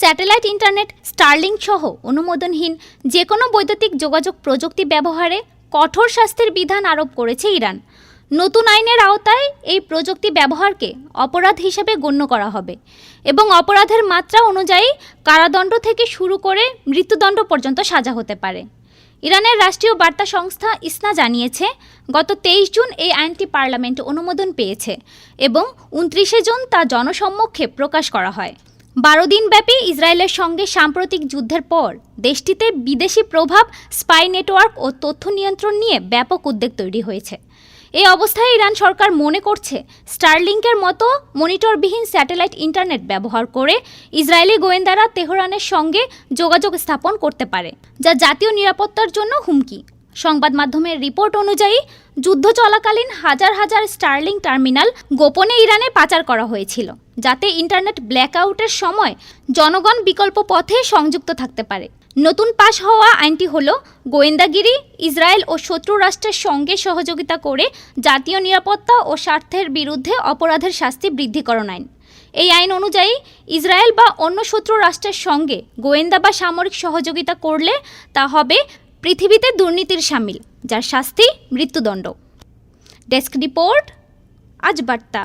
Satellite internet starling সহ অনুমোদনহীন যে কোনো বৈদ্যুতিক যোগাযোগ প্রযুক্তি ব্যবহারে কঠোর শাস্তির বিধান আরোপ করেছে ইরান। নতুন আইনের আওতায় এই প্রযুক্তি ব্যবহারকে অপরাধ হিসেবে গণ্য করা হবে এবং অপরাধের মাত্রা অনুযায়ী কারাদণ্ড থেকে শুরু করে মৃত্যুদণ্ড পর্যন্ত সাজা হতে পারে। ইরানের রাষ্ট্রীয় বার্তা সংস্থা ইসনা জানিয়েছে, গত তেইশ জুন এই আইনটি পার্লামেন্টে অনুমোদন পেয়েছে এবং উনত্রিশে জুন তা জনসম্মুখে প্রকাশ করা হয়। বারো দিনব্যাপী ইসরায়েলের সঙ্গে সাম্প্রতিক যুদ্ধের পর দেশটিতে বিদেশি প্রভাব, স্পাই নেটওয়ার্ক ও তথ্য নিয়ন্ত্রণ নিয়ে ব্যাপক উদ্বেগ তৈরি হয়েছে। এই অবস্থায় ইরান সরকার মনে করছে, স্টারলিংকের মতো মনিটরবিহীন স্যাটেলাইট ইন্টারনেট ব্যবহার করে ইসরায়েলি গোয়েন্দারা তেহরানের সঙ্গে যোগাযোগ স্থাপন করতে পারে, যা জাতীয় নিরাপত্তার জন্য হুমকি। সংবাদ মাধ্যমের রিপোর্ট অনুযায়ী, যুদ্ধ চলাকালীন হাজার হাজার স্টার্লিং টার্মিনাল গোপনে ইরানে পাচার করা হয়েছিল, যাতে ইন্টারনেট ব্ল্যাকআউটের সময় জনগণ বিকল্প পথে সংযুক্ত থাকতে পারে। নতুন পাশ হওয়া আইনটি হল, গোয়েন্দাগিরি, ইসরায়েল ও শত্রু রাষ্ট্রের সঙ্গে সহযোগিতা করে জাতীয় নিরাপত্তা ও স্বার্থের বিরুদ্ধে অপরাধের শাস্তি বৃদ্ধিকরণ আইন। এই আইন অনুযায়ী, ইসরায়েল বা অন্য শত্রু রাষ্ট্রের সঙ্গে গোয়েন্দা বা সামরিক সহযোগিতা করলে তা হবে পৃথিবীতে দুর্নীতির সামিল যার শাস্তি মৃত্যুদণ্ড। ডেস্ক রিপোর্ট আজ বার্তা।